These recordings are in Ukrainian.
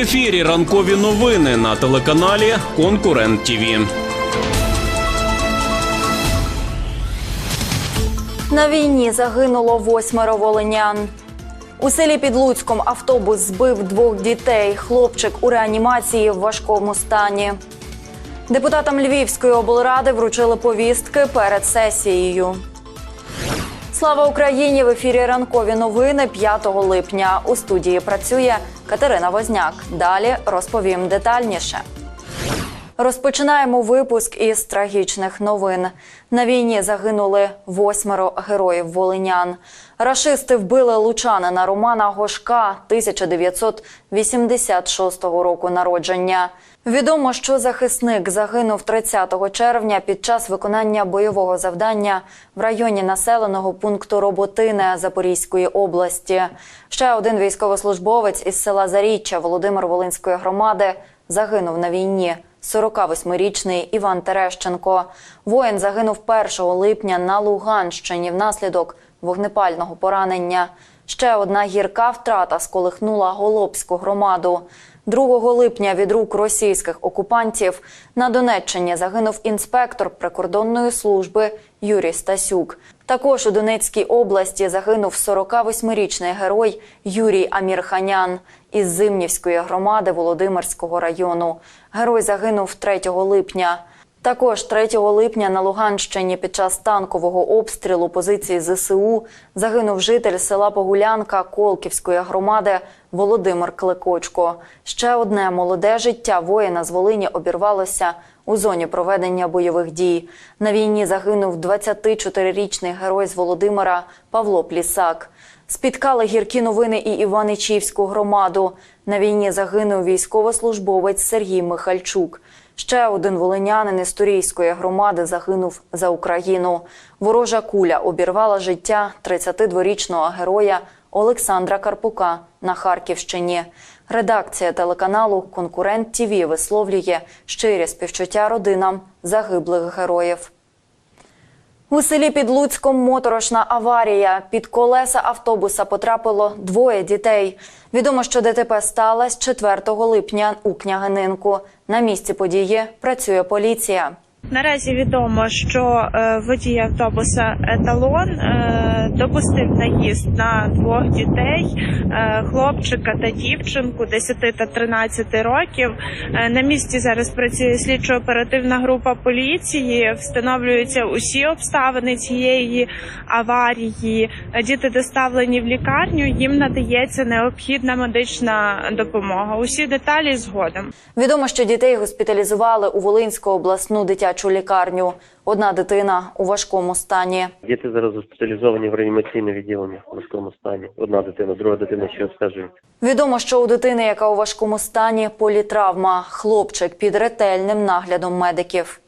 ефірі ранкові новини на телеканалі Конкурент ТІВІ. На війні загинуло восьмеро волинян. У селі під Луцьком автобус збив двох дітей. Хлопчик у реанімації в важкому стані. Депутатам Львівської облради вручили повістки перед сесією. Слава Україні! В ефірі ранкові новини 5 липня. У студії працює Катерина Возняк. Далі розповім детальніше. Розпочинаємо випуск із трагічних новин. На війні загинули восьмеро героїв волинян. Рашисти вбили лучанина Романа Гошка 1986 року народження. Відомо, що захисник загинув 30 червня під час виконання бойового завдання в районі населеного пункту Роботине Запорізької області. Ще один військовослужбовець із села Заріччя Володимир Волинської громади загинув на війні. 48-річний Іван Терещенко. Воїн загинув 1 липня на Луганщині внаслідок вогнепального поранення. Ще одна гірка втрата сколихнула Голобську громаду. 2 липня від рук російських окупантів на Донеччині загинув інспектор прикордонної служби Юрій Стасюк. Також у Донецькій області загинув 48-річний герой Юрій Амірханян із Зимнівської громади Володимирського району. Герой загинув 3 липня. Також 3 липня на Луганщині під час танкового обстрілу позиції ЗСУ загинув житель села Погулянка Колківської громади Володимир Клекочко. Ще одне молоде життя воїна з Волині обірвалося у зоні проведення бойових дій. На війні загинув 24-річний герой з Володимира Павло Плісак. Спіткали гіркі новини і Іваничівську громаду. На війні загинув військовослужбовець Сергій Михальчук. Ще один волинянин із Турійської громади загинув за Україну. Ворожа куля обірвала життя 32-річного героя Олександра Карпука на Харківщині. Редакція телеканалу Конкурент ТІВІ висловлює щирі співчуття родинам загиблих героїв. У селі під Луцьком моторошна аварія. Під колеса автобуса потрапило двоє дітей. Відомо, що ДТП сталося 4 липня у Княгининку. На місці події працює поліція. Наразі відомо, що е, водій автобуса еталон е, допустив наїзд на двох дітей, е, хлопчика та дівчинку 10 та 13 років. На місці зараз працює слідчо-оперативна група поліції. Встановлюються усі обставини цієї аварії. Діти доставлені в лікарню. Їм надається необхідна медична допомога. Усі деталі згодом. Відомо, що дітей госпіталізували у Волинську обласну дитячу лікарню. Одна дитина у важкому стані. Діти зараз госпіталізовані в реанімаційне відділення в важкому стані. Одна дитина, друга дитина ще обстежується. Відомо, що у дитини, яка у важкому стані, політравма. Хлопчик під ретельним наглядом медиків.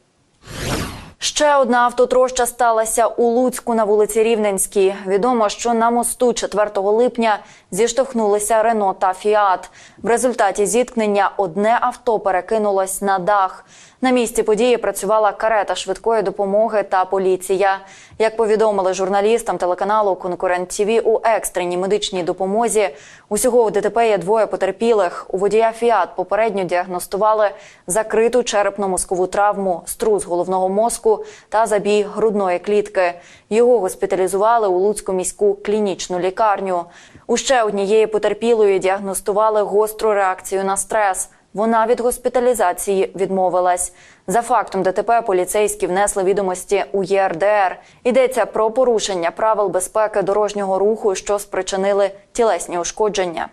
Ще одна автотроща сталася у Луцьку на вулиці Рівненській. Відомо, що на мосту 4 липня зіштовхнулися Рено та Фіат. В результаті зіткнення одне авто перекинулось на дах. На місці події працювала карета швидкої допомоги та поліція. Як повідомили журналістам телеканалу Конкурент ТІВІ у екстреній медичній допомозі, усього у ДТП є двоє потерпілих. У водія Фіат попередньо діагностували закриту черепно-мозкову травму, струс головного мозку та забій грудної клітки. Його госпіталізували у Луцьку міську клінічну лікарню. У ще однієї потерпілої діагностували гостру реакцію на стрес. Вона від госпіталізації відмовилась. За фактом ДТП поліцейські внесли відомості у ЄРДР. Йдеться про порушення правил безпеки дорожнього руху, що спричинили тілесні ушкодження.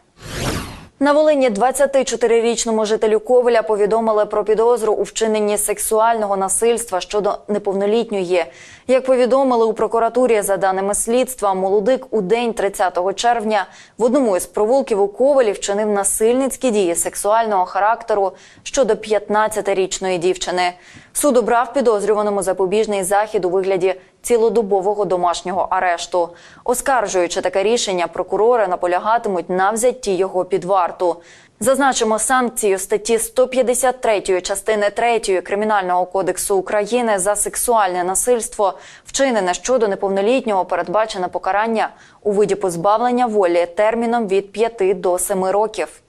На Волині 24-річному жителю Ковеля повідомили про підозру у вчиненні сексуального насильства щодо неповнолітньої. Як повідомили у прокуратурі, за даними слідства, молодик у день 30 червня в одному із провулків у Ковелі вчинив насильницькі дії сексуального характеру щодо 15-річної дівчини. Суд обрав підозрюваному запобіжний захід у вигляді цілодобового домашнього арешту. Оскаржуючи таке рішення, прокурори наполягатимуть на взятті його під варту. Зазначимо санкцію статті 153 частини 3 Кримінального кодексу України за сексуальне насильство, вчинене щодо неповнолітнього, передбачене покарання у виді позбавлення волі терміном від 5 до 7 років.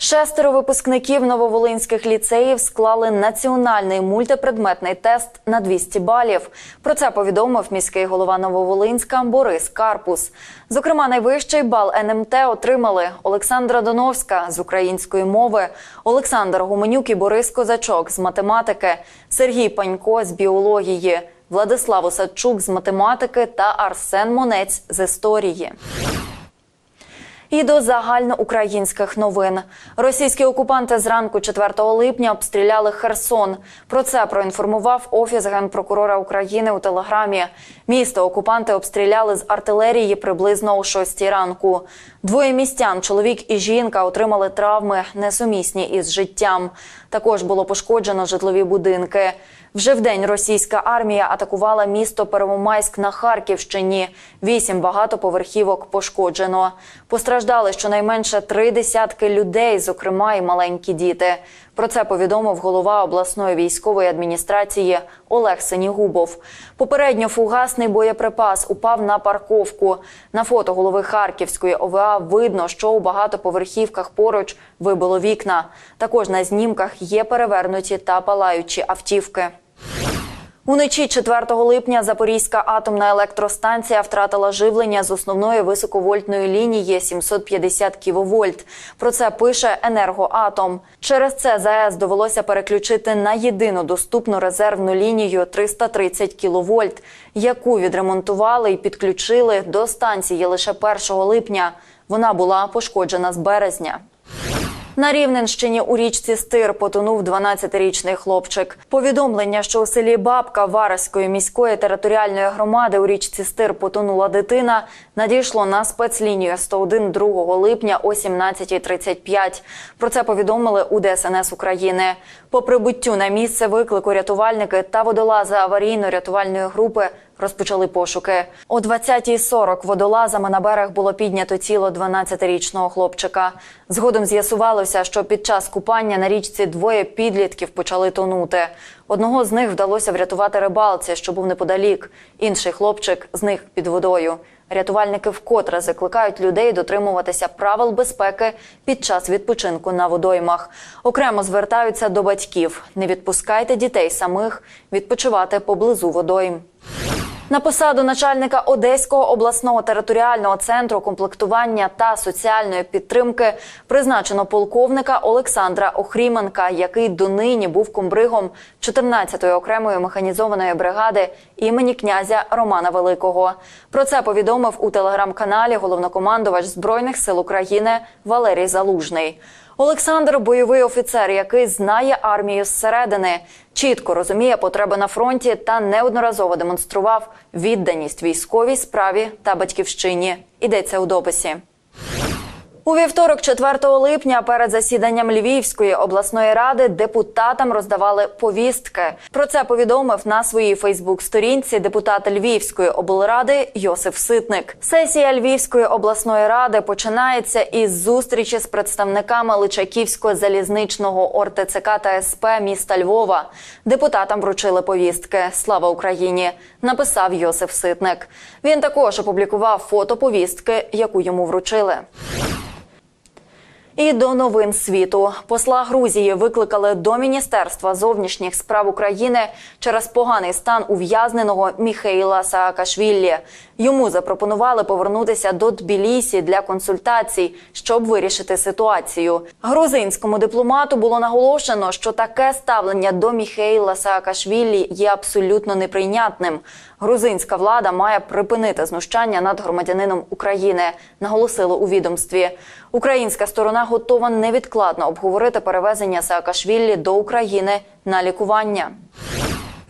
Шестеро випускників нововолинських ліцеїв склали національний мультипредметний тест на 200 балів. Про це повідомив міський голова Нововолинська Борис Карпус. Зокрема, найвищий бал НМТ отримали Олександра Доновська з української мови, Олександр Гуменюк і Борис Козачок з математики, Сергій Панько з біології, Владислав Осадчук з математики та Арсен Монець з історії. І до загальноукраїнських новин. Російські окупанти зранку 4 липня обстріляли Херсон. Про це проінформував Офіс генпрокурора України у телеграмі. Місто окупанти обстріляли з артилерії приблизно о 6 ранку. Двоє містян, чоловік і жінка, отримали травми, несумісні із життям. Також було пошкоджено житлові будинки. Вже вдень російська армія атакувала місто Первомайськ на Харківщині. Вісім багатоповерхівок пошкоджено. Постраждали щонайменше три десятки людей, зокрема і маленькі діти. Про це повідомив голова обласної військової адміністрації Олег Сенігубов. Попередньо фугасний боєприпас упав на парковку. На фото голови Харківської ОВА видно, що у багатоповерхівках поруч вибило вікна. Також на знімках є перевернуті та палаючі автівки. Уночі 4 липня Запорізька атомна електростанція втратила живлення з основної високовольтної лінії 750 кВт. Про це пише Енергоатом. Через це ЗАЕС довелося переключити на єдину доступну резервну лінію 330 кВт, яку відремонтували і підключили до станції лише 1 липня. Вона була пошкоджена з березня. На Рівненщині у річці Стир потонув 12-річний хлопчик. Повідомлення, що у селі Бабка Вараської міської територіальної громади у річці Стир потонула дитина, надійшло на спецлінію 101 2 липня о 17.35. Про це повідомили у ДСНС України. По прибуттю на місце виклику рятувальники та водолази аварійно-рятувальної групи розпочали пошуки. О 20.40 водолазами на берег було піднято тіло 12-річного хлопчика. Згодом з'ясувалося, що під час купання на річці двоє підлітків почали тонути. Одного з них вдалося врятувати рибалці, що був неподалік. Інший хлопчик зник під водою. Рятувальники вкотре закликають людей дотримуватися правил безпеки під час відпочинку на водоймах. Окремо звертаються до батьків: не відпускайте дітей самих відпочивати поблизу водойм. На посаду начальника Одеського обласного територіального центру комплектування та соціальної підтримки призначено полковника Олександра Охріменка, який донині був комбригом 14-ї окремої механізованої бригади імені князя Романа Великого. Про це повідомив у телеграм-каналі головнокомандувач збройних сил України Валерій Залужний. Олександр бойовий офіцер, який знає армію зсередини, чітко розуміє потреби на фронті та неодноразово демонстрував відданість військовій справі та батьківщині. Йдеться у дописі. У вівторок, 4 липня, перед засіданням Львівської обласної ради депутатам роздавали повістки. Про це повідомив на своїй Фейсбук-сторінці депутат Львівської облради Йосиф Ситник. Сесія Львівської обласної ради починається із зустрічі з представниками Личаківського залізничного ОРТЦК та СП міста Львова. Депутатам вручили повістки. Слава Україні! Написав Йосиф Ситник. Він також опублікував фото повістки, яку йому вручили. І до новин світу посла Грузії викликали до Міністерства зовнішніх справ України через поганий стан ув'язненого Міхеїла Саакашвілі. Йому запропонували повернутися до Тбілісі для консультацій, щоб вирішити ситуацію. Грузинському дипломату було наголошено, що таке ставлення до Міхеїла Саакашвілі є абсолютно неприйнятним. Грузинська влада має припинити знущання над громадянином України, наголосили у відомстві. Українська сторона готова невідкладно обговорити перевезення Саакашвілі до України на лікування.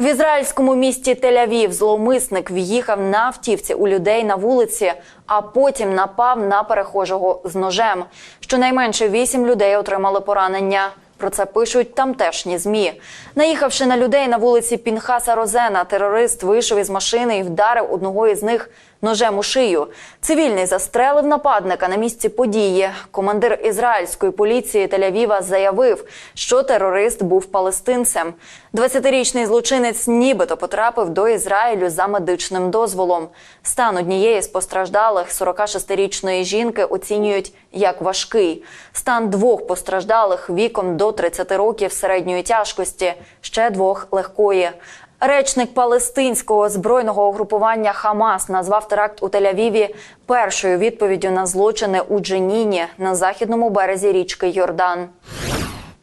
В ізраїльському місті Тель-Авів зловмисник в'їхав на автівці у людей на вулиці, а потім напав на перехожого з ножем. Щонайменше вісім людей отримали поранення. Про це пишуть тамтешні змі. Наїхавши на людей на вулиці Пінхаса Розена, терорист вийшов із машини і вдарив одного із них ножем у шию. Цивільний застрелив нападника на місці події. Командир ізраїльської поліції Тель-Авіва заявив, що терорист був палестинцем. 20-річний злочинець нібито потрапив до Ізраїлю за медичним дозволом. Стан однієї з постраждалих 46-річної жінки оцінюють як важкий. Стан двох постраждалих віком до 30 років середньої тяжкості, ще двох легкої. Речник палестинського збройного угрупування Хамас назвав теракт у Тель-Авіві першою відповіддю на злочини у Дженіні на західному березі річки Йордан.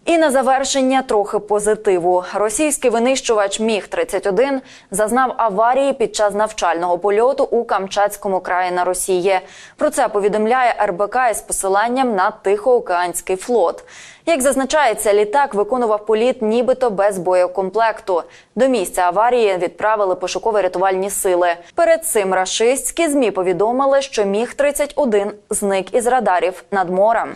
І на завершення трохи позитиву. Російський винищувач Міг 31 зазнав аварії під час навчального польоту у Камчатському краї на Росії. Про це повідомляє РБК із посиланням на Тихоокеанський флот. Як зазначається, літак виконував політ нібито без боєкомплекту. До місця аварії відправили пошуково-рятувальні сили. Перед цим рашистські змі повідомили, що міг 31 зник із радарів над морем.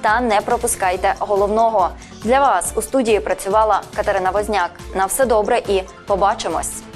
та не пропускайте головного. Для вас у студії працювала Катерина Возняк. На все добре і побачимось.